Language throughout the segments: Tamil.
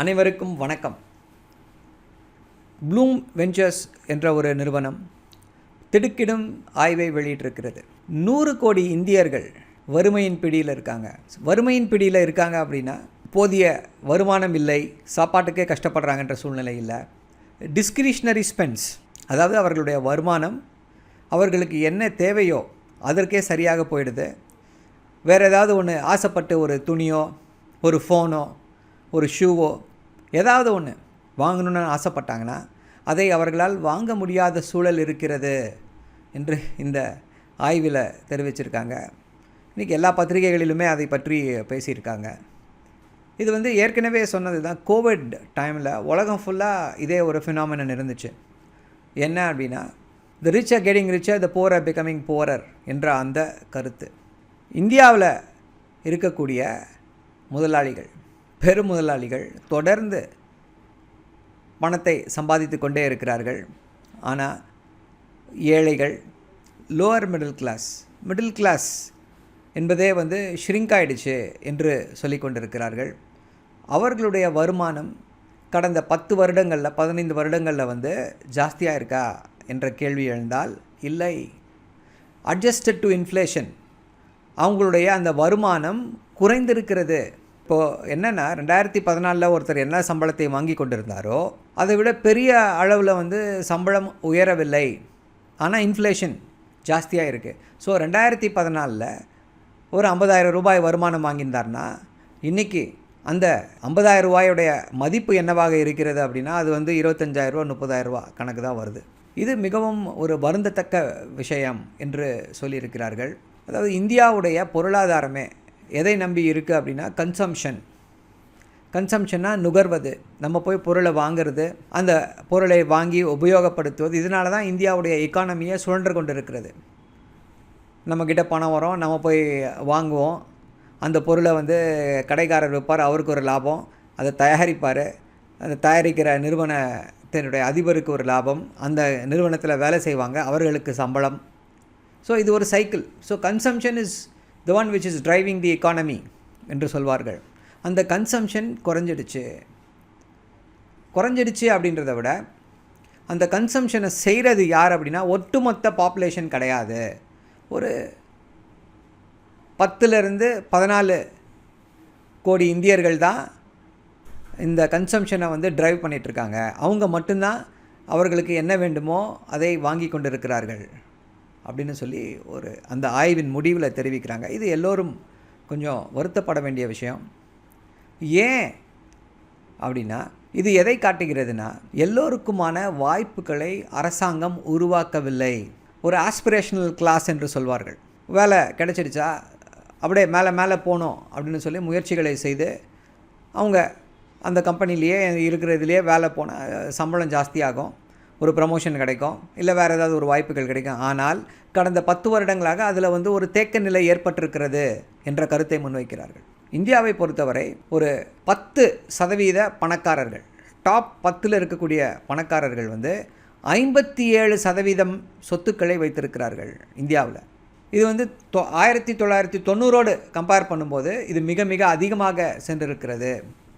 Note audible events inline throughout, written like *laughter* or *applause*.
அனைவருக்கும் வணக்கம். ப்ளூம் வெஞ்சர்ஸ் என்ற ஒரு நிறுவனம் திடுக்கிடும் ஆய்வை வெளியிட்டிருக்கிறது. நூறு கோடி இந்தியர்கள் வறுமையின் பிடியில் இருக்காங்க. வறுமையின் பிடியில் இருக்காங்க அப்படின்னா போதிய வருமானம் இல்லை சாப்பாட்டுக்கே கஷ்டப்படுறாங்கன்ற சூழ்நிலை இல்லை. டிஸ்கிரிஷ்னரி ஸ்பென்ஸ் அதாவது அவர்களுடைய வருமானம் அவர்களுக்கு என்ன தேவையோ அதற்கே சரியாக போயிடுது. வேறு ஏதாவது ஒன்று ஆசைப்பட்டு ஒரு துணியோ ஒரு ஃபோனோ ஒரு ஷூவோ ஏதாவது ஒன்று வாங்கணும்னு ஆசைப்பட்டாங்கன்னா அதை அவர்களால் வாங்க முடியாத சூழல் இருக்கிறது என்று இந்த ஆய்வில் தெரிவிச்சிருக்காங்க. இன்றைக்கி எல்லா பத்திரிகைகளிலுமே அதை பற்றி பேசியிருக்காங்க. இது வந்து ஏற்கனவே சொன்னது தான் கோவிட் டைமில் உலகம் ஃபுல்லாக இதே ஒரு ஃபினாமினன் இருந்துச்சு. என்ன அப்படின்னா the rich are getting richer the poor are becoming poorer என்ற அந்த கருத்து. இந்தியாவில் இருக்கக்கூடிய முதலாளிகள் பெருமுதலாளிகள் தொடர்ந்து பணத்தை சம்பாதித்து கொண்டே இருக்கிறார்கள். ஆனால் ஏழைகள் lower middle class middle class என்பதே வந்து ஷ்ரிங்க் ஆயிடுச்சு என்று சொல்லி கொண்டிருக்கிறார்கள். அவர்களுடைய வருமானம் கடந்த பத்து வருடங்களில் பதினைந்து வருடங்களில் வந்து ஜாஸ்தியாக இருக்கா என்ற கேள்வி எழுந்தால் இல்லை. அட்ஜஸ்டட் டு இன்ஃப்ளேஷன் அவங்களுடைய அந்த வருமானம் குறைந்திருக்கிறது இப்போது என்னென்னா ரெண்டாயிரத்தி பதினாலில் ஒருத்தர் என்ன சம்பளத்தை வாங்கி கொண்டிருந்தாரோ அதை விட பெரிய அளவில் வந்து சம்பளம் உயரவில்லை. ஆனால் இன்ஃப்ளேஷன் ஜாஸ்தியாக இருக்குது ஸோ ரெண்டாயிரத்தி பதினாலில் ஒரு ஐம்பதாயிரம் ரூபாய் வருமானம் வாங்கியிருந்தார்னா இன்றைக்கி அந்த ஐம்பதாயிரம் ரூபாயுடைய மதிப்பு என்னவாக இருக்கிறது அப்படின்னா அது வந்து இருபத்தஞ்சாயிரரூவா முப்பதாயிரரூவா கணக்கு தான் வருது. இது மிகவும் ஒரு வருந்தத்தக்க விஷயம் என்று சொல்லியிருக்கிறார்கள். அதாவது இந்தியாவுடைய பொருளாதாரமே எதை நம்பி இருக்குது அப்படின்னா கன்சம்ஷன் கன்சம்ஷன்னா நுகர்வது. நம்ம போய் பொருளை வாங்குறது அந்த பொருளை வாங்கி உபயோகப்படுத்துவது. இதனால தான் இந்தியாவுடைய எக்கானமியை சுழன்று கொண்டு இருக்கிறது நம்மக்கிட்ட பணம் வரும் நம்ம போய் வாங்குவோம். அந்த பொருளை வந்து கடைக்காரர் விற்பார் அவருக்கு ஒரு லாபம். அதை தயாரிப்பார். அந்த தயாரிக்கிற நிறுவனத்தினுடைய அதிபருக்கு ஒரு லாபம். அந்த நிறுவனத்தில் வேலை செய்வாங்க அவர்களுக்கு சம்பளம். ஸோ இது ஒரு cycle so consumption is the one which is driving the economy என்று சொல்வார்கள். அந்த கன்சம்ஷன் குறைஞ்சிடுச்சு. குறைஞ்சிடுச்சு அப்படின்றத விட அந்த கன்சம்ஷனை செய்கிறது யார் அப்படின்னா ஒட்டுமொத்த பாப்புலேஷன் கிடையாது. ஒரு பத்துலேருந்து பதினாலு கோடி இந்தியர்கள் தான் இந்த கன்சம்ஷனை வந்து ட்ரைவ் பண்ணிகிட்ருக்காங்க அவங்க மட்டும்தான் அவர்களுக்கு என்ன வேண்டுமோ அதை வாங்கி கொண்டிருக்கிறார்கள். அப்படின்னு சொல்லி ஒரு அந்த ஆய்வின் முடிவில் தெரிவிக்கிறாங்க. இது எல்லோரும் கொஞ்சம் வருத்தப்பட வேண்டிய விஷயம். ஏன் அப்படின்னா இது எதை காட்டுகிறதுனா எல்லோருக்குமான வாய்ப்புகளை அரசாங்கம் உருவாக்கவில்லை. ஒரு ஆஸ்பிரேஷனல் கிளாஸ் என்று சொல்வார்கள். வேலை கிடைச்சிருச்சா அப்படியே மேலே மேலே போகணும் அப்படின்னு சொல்லி முயற்சிகளை செய்து அவங்க அந்த கம்பெனிலேயே இருக்கிறதுலையே வேலை போனால் சம்பளம் ஜாஸ்தியாகும். ஒரு ப்ரமோஷன் கிடைக்கும் இல்லை வேறு ஏதாவது ஒரு வாய்ப்புகள் கிடைக்கும். ஆனால் கடந்த பத்து வருடங்களாக அதில் வந்து ஒரு தேக்க நிலை ஏற்பட்டிருக்கிறது என்ற கருத்தை முன்வைக்கிறார்கள். இந்தியாவை பொறுத்தவரை ஒரு பத்து சதவீத பணக்காரர்கள் டாப் பத்தில் இருக்கக்கூடிய பணக்காரர்கள் வந்து ஐம்பத்தி ஏழு சதவீதம் சொத்துக்களை வைத்திருக்கிறார்கள் இந்தியாவில். இது வந்து தொ ஆயிரத்தி தொள்ளாயிரத்தி தொண்ணூறோடு கம்பேர் பண்ணும்போது இது மிக மிக அதிகமாக சென்றிருக்கிறது.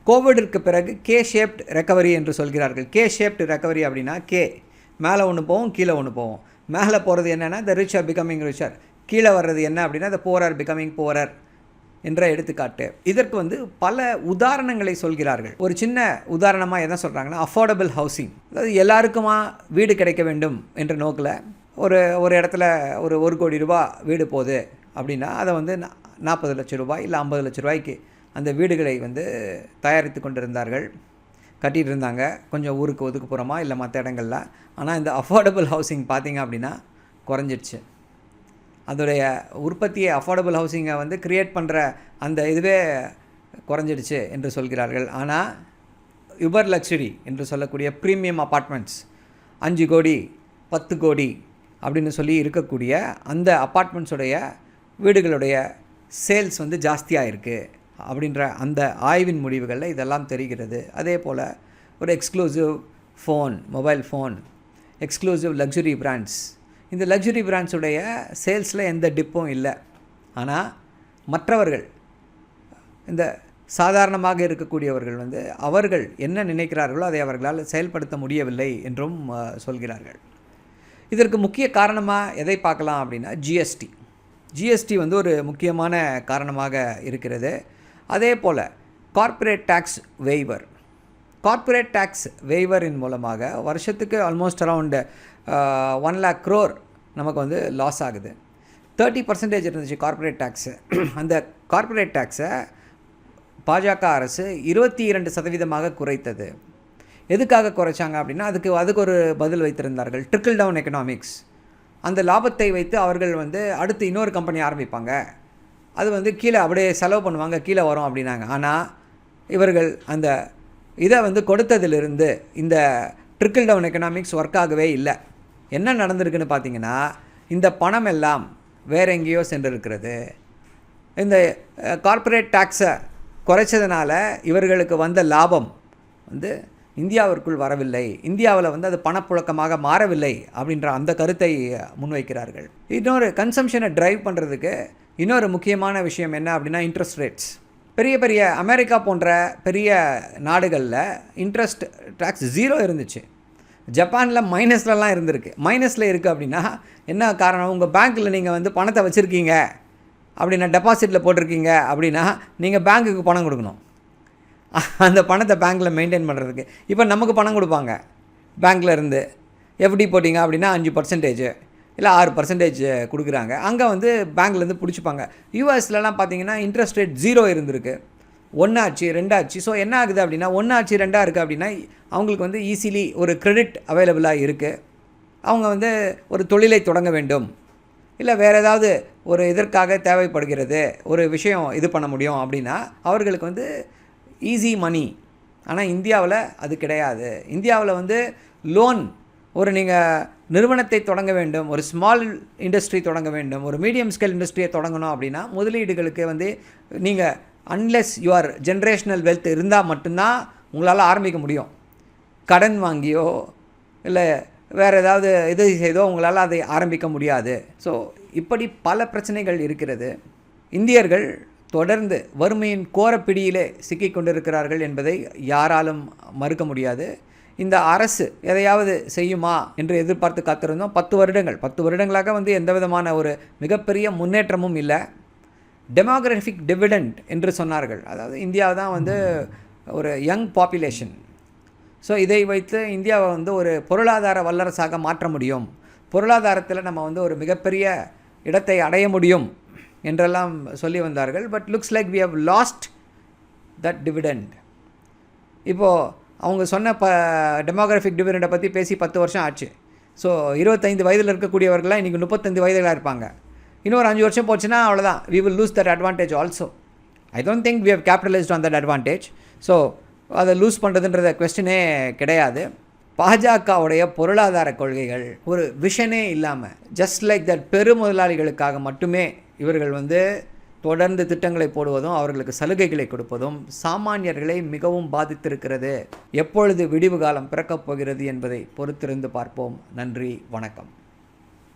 கோவிடிற்கு பிறகு கே ஷேப்ட் ரெக்கவரி என்று சொல்கிறார்கள். கே ஷேப்ட் ரெக்கவரி அப்படின்னா கே மேலே ஒன்று போவோம் கீழே ஒன்று போவோம். மேலே போகிறது என்னென்னா the rich are becoming richer கீழே வர்றது என்ன அப்படின்னா த போரர் பிகமிங் போரர் என்ற எடுத்துக்காட்டு. இதற்கு வந்து பல உதாரணங்களை சொல்கிறார்கள். ஒரு சின்ன உதாரணமாக என்ன சொல்கிறாங்கன்னா அஃபோர்டபுள் ஹவுசிங் அதாவது எல்லாருக்குமா வீடு கிடைக்க வேண்டும் என்ற நோக்கில் ஒரு ஒரு இடத்துல ஒரு ஒரு கோடி ரூபா வீடு போகுது அப்படின்னா அதை வந்து நாற்பது லட்சம் ரூபாய் இல்லை ஐம்பது லட்ச ரூபாய்க்கு அந்த வீடுகளை வந்து தயாரித்து கொண்டிருந்தார்கள். கட்டிகிட்டு இருந்தாங்க கொஞ்சம் ஊருக்கு ஒதுக்குப்புறமா இல்லை மற்ற இடங்களில்? ஆனால் இந்த அஃபோர்டபுள் ஹவுசிங் பார்த்திங்க அப்படின்னா குறைஞ்சிடுச்சு. அதோடைய உற்பத்தியை அஃபோர்டபுள் ஹவுசிங்கை வந்து க்ரியேட் பண்ணுற அந்த இதுவே குறைஞ்சிடுச்சு என்று சொல்கிறார்கள். ஆனால் யுபர் லக்ஸுரி என்று சொல்லக்கூடிய ப்ரீமியம் அப்பார்ட்மெண்ட்ஸ் அஞ்சு கோடி பத்து கோடி அப்படின்னு சொல்லி இருக்கக்கூடிய அந்த அப்பார்ட்மெண்ட்ஸுடைய வீடுகளுடைய சேல்ஸ் வந்து ஜாஸ்தியாக இருக்குது அப்படின்ற அந்த ஆய்வின் முடிவுகளில் இதெல்லாம் தெரிகிறது. அதே போல் ஒரு exclusive phone mobile phone exclusive luxury brands இந்த லக்ஸுரி பிராண்ட்ஸுடைய சேல்ஸில் எந்த டிப்பும் இல்லை. ஆனால் மற்றவர்கள் இந்த சாதாரணமாக இருக்கக்கூடியவர்கள் வந்து அவர்கள் என்ன நினைக்கிறார்களோ அதை அவர்களால் செயல்படுத்த முடியவில்லை என்றும் சொல்கிறார்கள். இதற்கு முக்கிய காரணமாக எதை பார்க்கலாம் அப்படின்னா ஜிஎஸ்டி ஜிஎஸ்டி வந்து ஒரு முக்கியமான காரணமாக இருக்கிறது. அதே போல் corporate tax waiver corporate tax வெய்வரின் மூலமாக வருஷத்துக்கு almost around one lakh crore நமக்கு வந்து லாஸ் ஆகுது. தேர்ட்டி பர்சன்டேஜ் இருந்துச்சு கார்ப்பரேட் டேக்ஸு *clears throat* அந்த கார்ப்பரேட் டேக்ஸை பாஜக அரசு இருபத்தி இரண்டு சதவீதமாக குறைத்தது. எதுக்காக குறைச்சாங்க அப்படின்னா அதுக்கு அதுக்கு ஒரு பதில் வைத்திருந்தார்கள். ட்ரிக்கிள் டவுன் எக்கனாமிக்ஸ் அந்த லாபத்தை வைத்து அவர்கள் வந்து அடுத்து இன்னொரு கம்பெனி ஆரம்பிப்பாங்க. அது வந்து கீழே அப்படியே செலவு பண்ணுவாங்க கீழே வரும் அப்படின்னாங்க. ஆனால் இவர்கள் அந்த இதை வந்து கொடுத்ததிலிருந்து இந்த ட்ரிக்கிள் டவுன் எக்கனாமிக்ஸ் ஒர்க் ஆகவே இல்லை. என்ன நடந்திருக்குன்னு பார்த்தீங்கன்னா இந்த பணம் எல்லாம் வேற எங்கேயோ சென்றிருக்கிறது. இந்த கார்ப்பரேட் டேக்ஸை குறைச்சதுனால இவர்களுக்கு வந்த லாபம் வந்து இந்தியாவிற்குள் வரவில்லை. இந்தியாவில் வந்து அது பணப்புழக்கமாக மாறவில்லை அப்படின்ற அந்த கருத்தை முன்வைக்கிறார்கள். இன்னொரு கன்சம்ஷனை ட்ரைவ் பண்ணுறதுக்கு இன்னொரு முக்கியமான விஷயம் என்ன அப்படின்னா இன்ட்ரெஸ்ட் ரேட்ஸ் பெரிய பெரிய அமெரிக்கா போன்ற பெரிய நாடுகளில் இன்ட்ரெஸ்ட் டேக்ஸ் ஜீரோ இருந்துச்சு. ஜப்பானில் மைனஸ்லலாம் இருந்திருக்கு. மைனஸில் இருக்குது அப்படின்னா என்ன காரணம்? உங்கள் பேங்க்கில் நீங்கள் வந்து பணத்தை வச்சுருக்கீங்க. அப்படின்னா டெபாசிட்டில் போட்டிருக்கீங்க அப்படின்னா நீங்கள் பேங்க்குக்கு பணம் கொடுக்கணும். அந்த பணத்தை பேங்க்கில் மெயின்டைன் பண்ணுறதுக்கு இப்போ நமக்கு பணம் கொடுப்பாங்க. பேங்க்கில் இருந்து எப்படி போட்டிங்க அப்படின்னா அஞ்சு பர்சன்டேஜ் இல்லை ஆறு பர்சன்டேஜ் கொடுக்குறாங்க. அங்கே வந்து பேங்க்லேருந்து பிடிச்சிப்பாங்க. யூஎஸ்லலாம் பார்த்தீங்கன்னா இன்ட்ரெஸ்ட் ரேட் ஜீரோ இருந்திருக்கு. ஒன்றாச்சு ரெண்டாச்சு. ஸோ என்ன ஆகுது அப்படின்னா ஒன்றாச்சு ரெண்டாக இருக்குது அப்படின்னா அவங்களுக்கு வந்து ஈஸிலி ஒரு கிரெடிட் அவைலபிளாக இருக்குது அவங்க வந்து ஒரு தொழிலை தொடங்க வேண்டும். இல்லை வேறு ஏதாவது ஒரு இதற்காக தேவைப்படுகிறது ஒரு விஷயம் இது பண்ண முடியும் அப்படின்னா அவர்களுக்கு வந்து ஈஸி மணி ஆனால் இந்தியாவில் அது கிடையாது. இந்தியாவில் வந்து லோன் ஒரு நீங்கள் நிறுவனத்தை தொடங்க வேண்டும் ஒரு ஸ்மால் இண்டஸ்ட்ரி தொடங்க வேண்டும் ஒரு மீடியம் ஸ்கேல் இண்டஸ்ட்ரியை தொடங்கணும் அப்படின்னா முதலீடுகளுக்கு வந்து நீங்கள் அன்லெஸ் யுவர் ஜென்ரேஷனல் வெல்த் இருந்தால் மட்டும்தான் உங்களால் ஆரம்பிக்க முடியும். கடன் வாங்கியோ இல்லை வேறு ஏதாவது இது செய்தோ உங்களால் அதை ஆரம்பிக்க முடியாது. ஸோ இப்படி பல பிரச்சனைகள் இருக்கிறது. இந்தியர்கள் தொடர்ந்து வறுமையின் கோரப்பிடியிலே சிக்கிக் கொண்டிருக்கிறார்கள் என்பதை யாராலும் மறுக்க முடியாது. இந்த அரசு எதையாவது செய்யுமா என்று எதிர்பார்த்து காத்திருந்தோம். பத்து வருடங்கள். பத்து வருடங்களாக வந்து எந்த விதமான ஒரு மிகப்பெரிய முன்னேற்றமும் இல்லை. டெமோக்ராஃபிக் டிவிடெண்ட் என்று சொன்னார்கள். அதாவது இந்தியா தான் வந்து ஒரு யங் பாப்புலேஷன் ஸோ இதை வைத்து இந்தியாவை வந்து ஒரு பொருளாதார வல்லரசாக மாற்ற முடியும். பொருளாதாரத்தில் நம்ம வந்து ஒரு மிகப்பெரிய இடத்தை அடைய முடியும் என்றெல்லாம் சொல்லி வந்தார்கள். But looks like we have lost that dividend இப்போது அவங்க சொன்ன ப டெமோகிராஃபிக் டிவிடெண்டை பற்றி பேசி பத்து வருஷம் ஆச்சு. ஸோ இருபத்தைந்து வயதில் இருக்கக்கூடியவர்கள்லாம் இன்றைக்கி முப்பத்தஞ்சு வயதில் இருப்பாங்க. இன்னொரு அஞ்சு வருஷம் போச்சுன்னா அவ்வளோதான் we will lose that advantage also I don't think we have capitalised on that advantage so அதை லூஸ் பண்ணுறதுன்றத கொஸ்டினே கிடையாது. பாஜகவுடைய பொருளாதார கொள்கைகள் ஒரு விஷனே இல்லாமல் ஜஸ்ட் லைக் தட் பெருமுதலாளிகளுக்காக மட்டுமே இவர்கள் வந்து தொடர்ந்து திட்டங்களை போடுவதும் அவர்களுக்கு சலுகைகளை கொடுப்பதும் சாமானியர்களை மிகவும் பாதித்திருக்கிறது. எப்பொழுது விடிவு காலம் பிறக்கப் போகிறது என்பதை பொறுத்திருந்து பார்ப்போம். நன்றி வணக்கம்.